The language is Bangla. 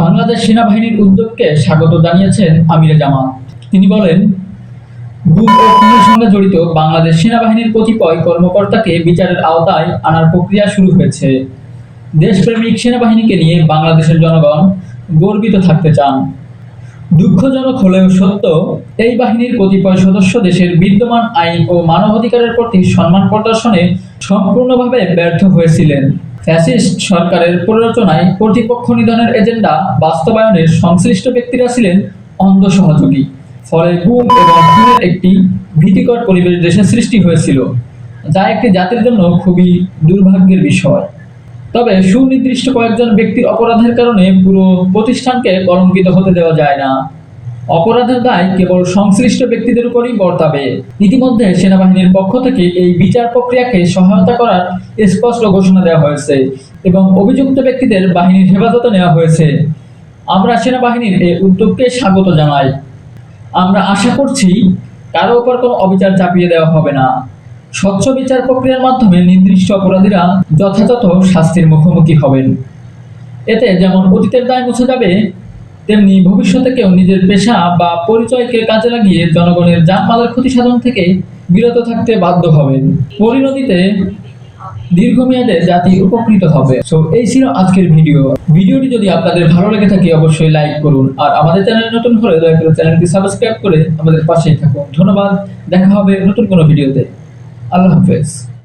বাংলাদেশ সেনাবাহিনীর উদ্যোগকে স্বাগত জানিয়েছেন আমিরে জামাত। তিনি বলেন গুম ও খুনের সঙ্গে জড়িত বাংলাদেশ সেনাবাহিনীর কতিপয় কর্মকর্তাকে বিচারের আওতায় আনার প্রক্রিয়া শুরু হয়েছে। দেশপ্রেমিক সেনাবাহিনীকে নিয়ে বাংলাদেশের জনগণ গর্বিত থাকতে চান। দুঃখজনক হলেও সত্য, এই বাহিনীর কতিপয় সদস্য দেশের বিদ্যমান আইন ও মানবাধিকারের প্রতি সম্মান প্রদর্শনে সম্পূর্ণভাবে ব্যর্থ হয়েছিলেন। ফ্যাসিস্ট সরকারের প্ররোচনায় কর্তৃপক্ষ নিধনের এজেন্ডা বাস্তবায়নের সংশ্লিষ্ট ব্যক্তিরা ছিলেন অন্ধ সহযোগী। ফলে গুম এবং একটি ভীতিকর পরিবেশ দেশে সৃষ্টি হয়েছিল, যা একটি জাতির জন্য খুবই দুর্ভাগ্যের বিষয়। তবে সুনির্দিষ্ট কয়েকজন ব্যক্তির অপরাধের কারণে পুরো প্রতিষ্ঠানকে কলঙ্কিত হতে দেওয়া যায় না। অপরাধের দায় কেবল সংশ্লিষ্ট ব্যক্তিদের উপরই বর্তাবে। ইতিমধ্যে সেনাবাহিনীর পক্ষ থেকে এই বিচার প্রক্রিয়াকে সহায়তা করার স্পষ্ট ঘোষণা দেওয়া হয়েছে এবং অভিযুক্ত ব্যক্তিদের বাহিনীর হেফাজতে নেওয়া হয়েছে। আমরা সেনাবাহিনীর এই উদ্যোগকে স্বাগত জানাই। আমরা আশা করছি কারও উপর কোনো অবিচার চাপিয়ে দেওয়া হবে না। স্বচ্ছ বিচার প্রক্রিয়ার মাধ্যমে নির্দিষ্ট অপরাধীরা যথাযথ শাস্তির মুখোমুখি হবেন। এতে যেমন অতীতের দায় মুছে যাবে তেমনি ভবিষ্যতে কেউ নিজের পেশা বা পরিচয়কে কাজে লাগিয়ে জনগণের জানমালের ক্ষতি সাধন থেকে বিরত থাকতে বাধ্য হবেন। পরিণতিতে দীর্ঘমেয়াদে জাতি উপকৃত হবে। সো এই ছিল আজকের ভিডিও। ভিডিওটি যদি আপনাদের ভালো লেগে থাকে, অবশ্যই লাইক করুন। আর আমাদের চ্যানেল নতুন হলে দয়া করে চ্যানেলটি সাবস্ক্রাইব করে আমাদের পাশেই থাকুন। ধন্যবাদ। দেখা হবে নতুন কোনো ভিডিওতে। আল্লাহ হাফেজ।